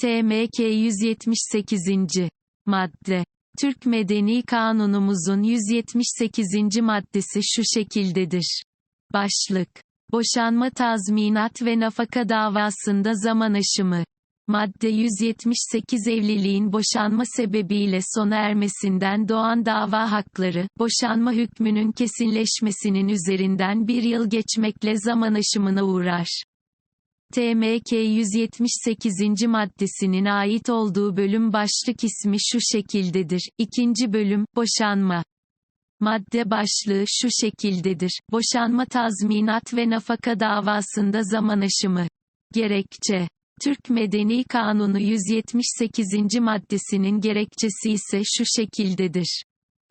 TMK 178. Madde. Türk Medeni Kanunumuzun 178. maddesi şu şekildedir. Başlık. Boşanma tazminat ve nafaka davasında zaman aşımı. Madde 178 evliliğin boşanma sebebiyle sona ermesinden doğan dava hakları, boşanma hükmünün kesinleşmesinin üzerinden bir yıl geçmekle zaman aşımına uğrar. TMK 178. maddesinin ait olduğu bölüm başlık ismi şu şekildedir. İkinci bölüm, boşanma. Madde başlığı şu şekildedir. Boşanma tazminat ve nafaka davasında zaman aşımı. Gerekçe. Türk Medeni Kanunu 178. maddesinin gerekçesi ise şu şekildedir.